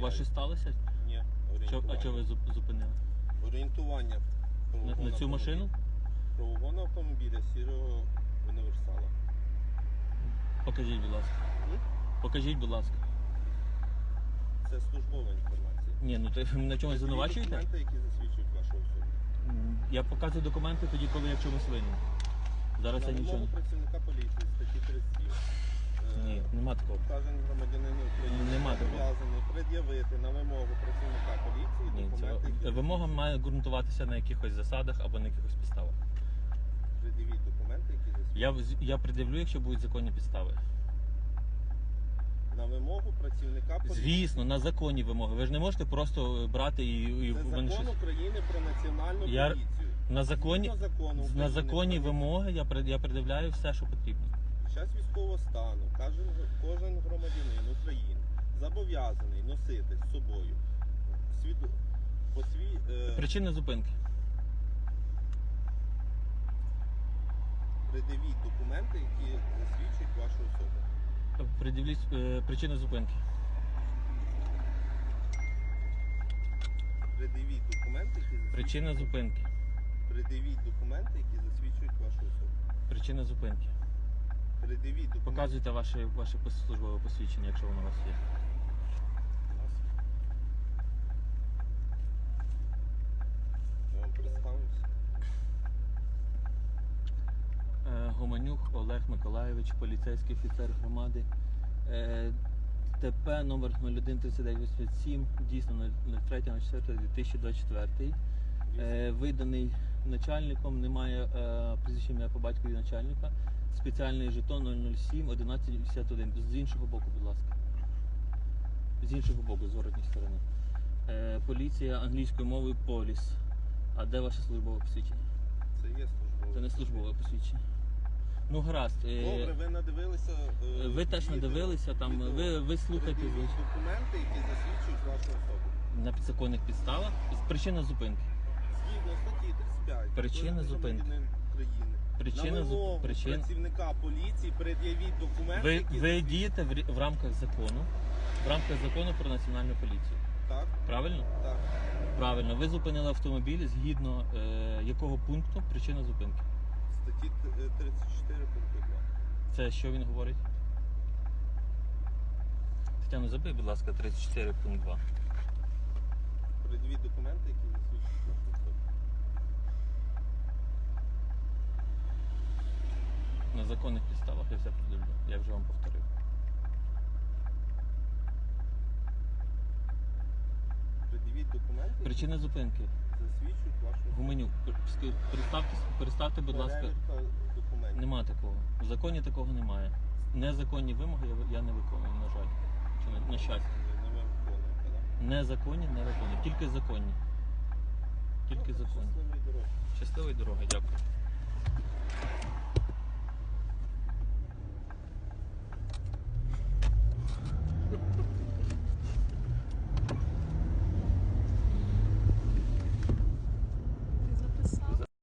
Вас сталося? Ні, Чо, а чого ви зуп- зупинили? Орієнтування. На, на цю машину? Правового автомобіля сірого універсала. Покажіть, будь ласка. М? Покажіть, будь ласка. Це службова інформація. Ні, ну то ви на чомусь Це звинувачуєте? документи, які засвідчують вашу особу. М, Я показую документи тоді, коли я в чомусь винен. Зараз я На нічого. вимогу працівника поліції статті 37. Е, нема такого. Кожен громадянин України Нема такого. зобов'язаний пред'явити на вимогу працівника поліції Ні, документи, це які вимога має ґрунтуватися на якихось засадах або на якихось підставах. пред'явіть документи, які засвідчують. Я, я пред'явлю, якщо будуть законні підстави. На вимогу працівника поліції. Звісно, на законні вимоги. Ви ж не можете просто брати і, і Це мене закон щось. України про національну Я- поліцію. На Згідно закону на України законні про- вимоги я, пред- я пред'являю все, що потрібно. Час військового стану кожен, кожен громадянин України зобов'язаний носити з собою свіду, посвій, е, Причини зупинки. придивіть документи, які засвідчують вашу особу. Пред'явіть е, причини зупинки. Придивіть документи, які засвідчують, Причина зупинки. Придивіть документи, які засвідчують вашу особу. Причина зупинки. Придивіть документи. Показуйте ваше, ваше пос- службове посвідчення, якщо воно у вас є. Я вам представився. Е, Гоманюк Олег Миколайович, поліцейський офіцер громади. Е, ТП номер 013987, дійсно 03.04.2024. Е, виданий начальником, немає е, прізвища ім'я по батькові начальника. Спеціальний жетон 007 1181. З іншого боку, будь ласка. З іншого боку, з воротньої сторони. Е, поліція англійською мовою поліс. А де ваше службове посвідчення? Це є службове. Це не службове посвідчення. Ну гаразд. е, Добре, ви надивилися. е, ви теж відео- надивилися там. відео. Ви, ви слухайте звичайно. документи, які засвідчують вашу особу. на підзаконних підставах. Причина зупинки. Причини зупинки. Причини зу- причин. працівника поліції пред'явіть документи, Ви, які ви дієте в, в рамках закону, в рамках закону про національну поліцію. так, Правильно? так. Правильно. Ви зупинили автомобіль згідно е, якого пункту причина зупинки. Статті т- е, 34 пункту Це що він говорить? Тетяно, забий, будь ласка, 34 пункт 2. 2. Законних підставах я все продивлю. Я вже вам повторив. Пред'явіть документи, Причина зупинки. засвідчують вашу. Гуменюк, пер- представте, переставте, будь ласка. Перевірка документів. Нема такого. В законі такого немає. Незаконні вимоги я, ви- я не виконую, на жаль. Чи на, на щастя. Не ви виконуєте, так? Незаконні не виконую. Тільки законні. Тільки Ну, законні. Щасливої дороги. Щасливої дороги, дякую.